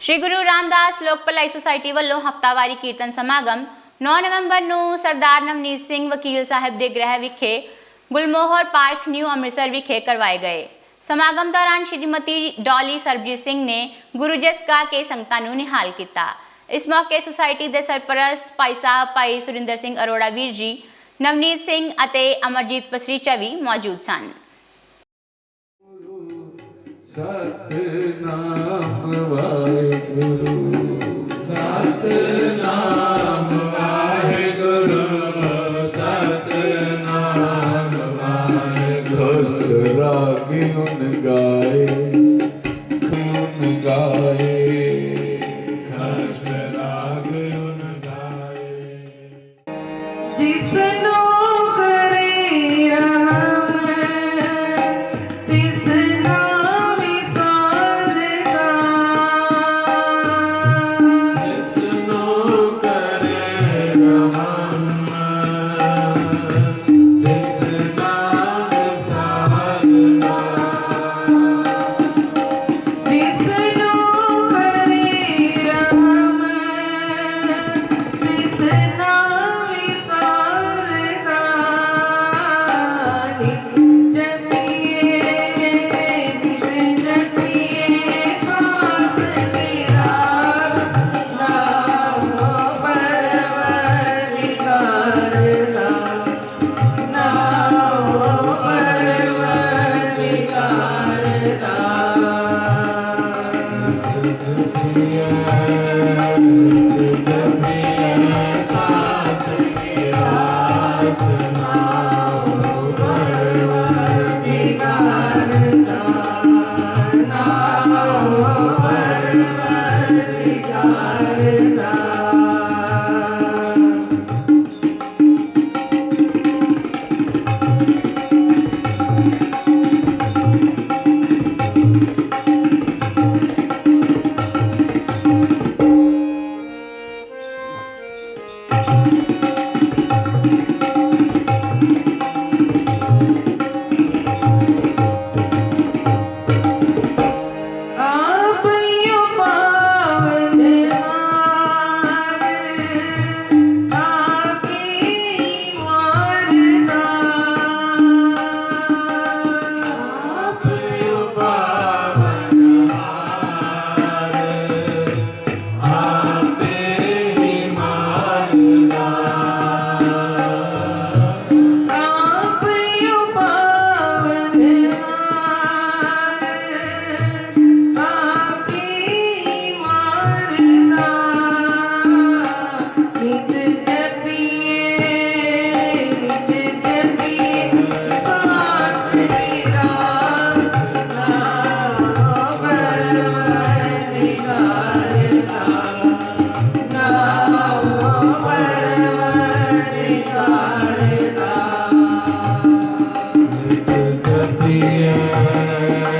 ਸ਼੍ਰੀ ਗੁਰੂ ਰਾਮਦਾਸ ਲੋਕ ਭਲਾਈ ਸੁਸਾਇਟੀ ਵੱਲੋਂ ਹਫਤਾਵਾਰੀ ਕੀਰਤਨ ਸਮਾਗਮ 9 ਨਵੰਬਰ ਨੂੰ ਸਰਦਾਰ ਨਵਨੀਤ ਸਿੰਘ ਵਕੀਲ ਸਾਹਿਬ ਦੇ ਗ੍ਰਹਿ ਵਿਖੇ ਗੁਲਮੋਹਰ ਪਾਰਕ, ਨਿਊ ਅੰਮ੍ਰਿਤਸਰ ਵਿਖੇ ਕਰਵਾਏ ਗਏ। ਸਮਾਗਮ ਦੌਰਾਨ ਸ਼੍ਰੀਮਤੀ ਡੋਲੀ ਸਰਬਜੀਤ ਸਿੰਘ ਨੇ ਗੁਰੂ ਜਸ ਗਾ ਕੇ ਸੰਗਤਾਂ ਨੂੰ ਨਿਹਾਲ ਕੀਤਾ। ਇਸ ਮੌਕੇ ਸੁਸਾਇਟੀ ਦੇ ਸਰਪ੍ਰਸਤ ਭਾਈ ਸਾਹਿਬ, ਭਾਈ ਸੁਰਿੰਦਰ ਸਿੰਘ ਅਰੋੜਾ ਵੀਰ ਜੀ, ਨਵਨੀਤ ਸਿੰਘ ਅਤੇ ਅਮਰਜੀਤ ਪਸਰੀਚਾ ਵੀ ਮੌਜੂਦ ਸਨ। ਸਤਨਾਮ ਵਾਹਿਗੁਰੂ ਸਤਨਾਮ ਵਾਹਿਗੁਰੂ। ਸਤਨਾਮ ਵਾਹਿਗੁਰੂ ਦੁਸ਼ਟ ਰਾਗੀ ਗਾਏ। Yeah.